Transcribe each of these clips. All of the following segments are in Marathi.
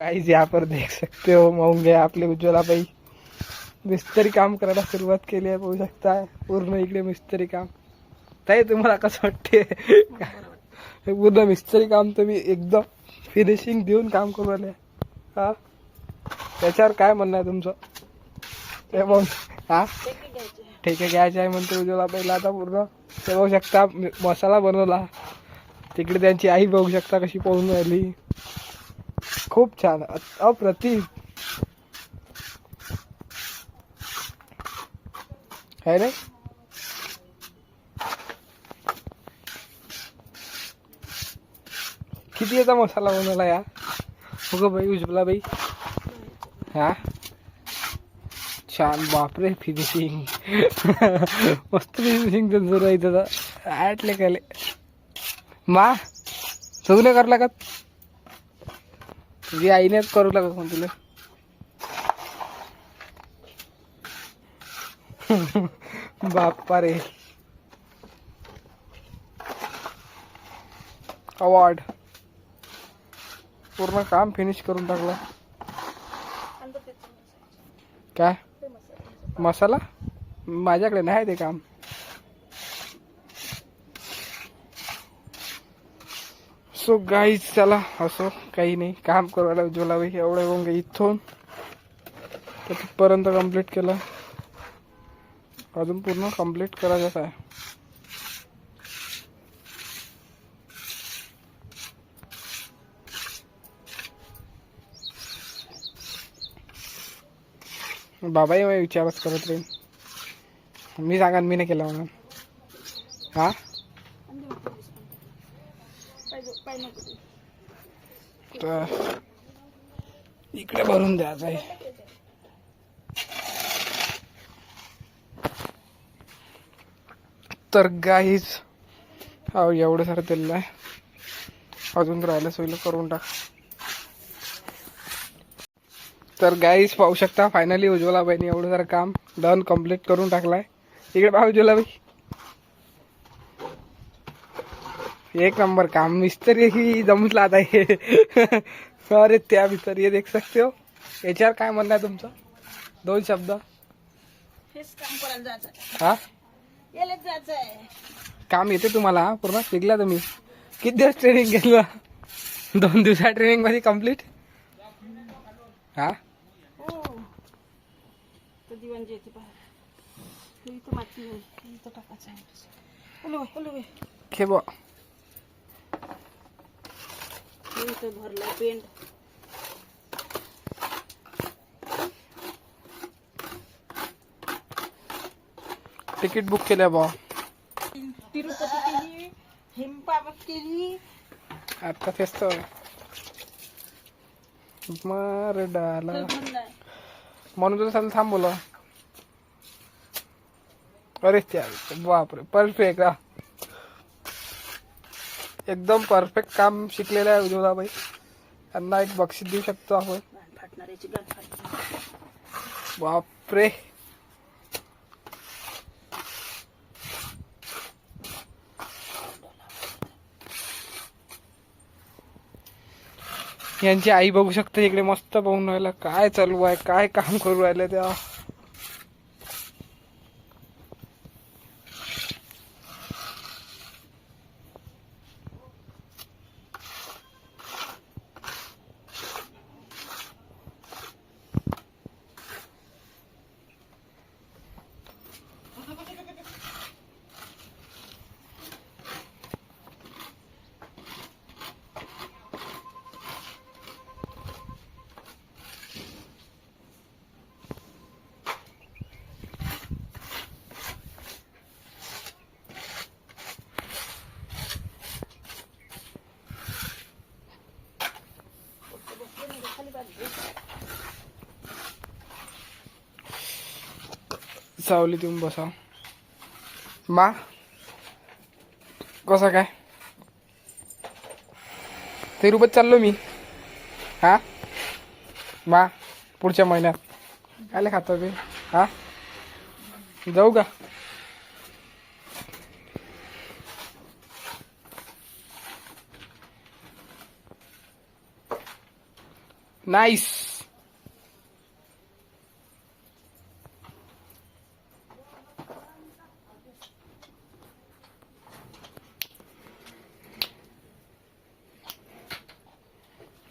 गाइस यहाँ पर देख सकते हो होंगे आपले उज्ज्वलाबाई. मिस्त्री काम करायला सुरुवात केली आहे बघू शकता. पूर्ण इकडे मिस्त्री काम. ताई तुम्हाला कसं वाटते हे पूर्ण मिस्त्री काम तुम्ही एकदम फिनिशिंग देऊन काम करू आले हा? त्याच्यावर काय म्हणणं आहे तुमचं? ते मग हा? ठेके घ्यायचे आहे म्हणते उज्ज्वला आता पूर्ण. ते बघू शकता मसाला बनवला. तिकडे त्यांची आई बघू शकता कशी पळून राहिली. खूप छान. अप्रतिम. है रे किती याचा मसाला बनवला या? हो ग बाई उजबला बाई. हा? छान बापरे फिनिशिंग मस्त फिनिशिंग त्यांचं. राहायचं आटले काले मा तू नाही का? तुझी आईनेच करू लागत मग तुला. बाप्पा रे अवॉर्ड पूर्ण काम फिनिश करून टाकलं. काय? मसाला? माझ्याकडे नाही ते काम. सो गाईज चला असो काही नाही. काम करायला उज्ज्वला बाई एवढं येऊन गे इथून. तर तिथपर्यंत कंप्लीट केलं. अजून पूर्ण कंप्लीट करायचंच आहे. बाबाही विचारच करत राहील मी सांगा मी नाही केला म्हणून. हा? तर इकडे भरून द्यायचं आहे. तर गाईज हो एवढं सारं दिलेलं आहे. अजून राहिलं सोयलं करून टाक. तर गाईज पाहू शकता फायनली उज्ज्वला एवढं सारं काम डन कंप्लीट करून टाकलाय. इकडे पाहू उज्ज्वला बाई एक नंबर काम. मिस्त्री ही जमला आता हे अरे त्या ये देख सकते हो? याच्यावर काय म्हणणं आहे तुमचं? दोन शब्द. हेच काम करायला जायचं हा? याला जायचं आहे काम येते तुम्हाला? पूर्ण शिकला तुम्ही. किती दिवस ट्रेनिंग घेतलं? दोन दिवसा ट्रेनिंगमध्ये कंप्लीट हा? हो तर दिवाणजी येते बाहेर इथं भरलं पेंट. तिकीट बुक केल्या बा तिरुपती केली हिमपाबत केली. आता तेच तर. मार डाला म्हणून तुला सांग थांब बोला अरे त्या बापरे परफेक्ट हा एकदम परफेक्ट काम शिकलेलं आहे उज्ज्वलाबाई त्यांना एक बक्षीस देऊ शकतो आपण. बापरे. यांची आई बघू शकते इकडे मस्त बघून राहिला. काय चालू आहे? काय काम करू राहिले त्या? सावलीत येऊन बसा. मा कसा काय? तिरुपत चाललो मी. हा? मा पुढच्या महिन्यात. काय खातो मी हा? जाऊ का? नाईस.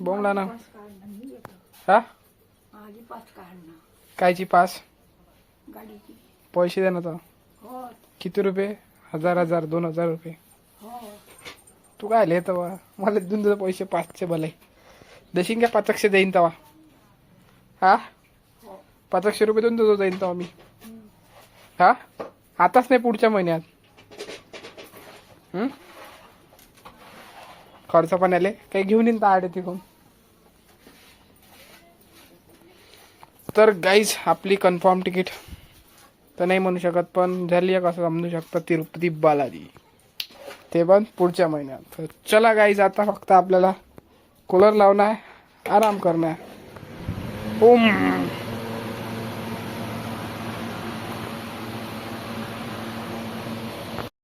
बोंगला ना हा? कायची पास? पैसे दे ना तर हो. किती रुपये? हजार हजार दोन हजार रुपये. हो. तू काय लिहित तवा? मला देऊन तुझं पैसे पाचशे भले. देशील का? पाचशे देईन तवा. हा? हो. पाचशे रुपये देऊन तुझं जाईन तवा मी. हा? आताच नाही पुढच्या महिन्यात. हं? खर्च पण आले काही घेऊन येईन आडे तिकडून. तर गाईज आपली कन्फर्म तिकीट तर नाही म्हणू शकत पण झाली आहे कसं समजू शकतं तिरुपती बालाजी. ते पण पुढच्या महिन्यात. तर चला गाईज आता फक्त आपल्याला कूलर लावणं आहे आराम करणं आहे. ओम.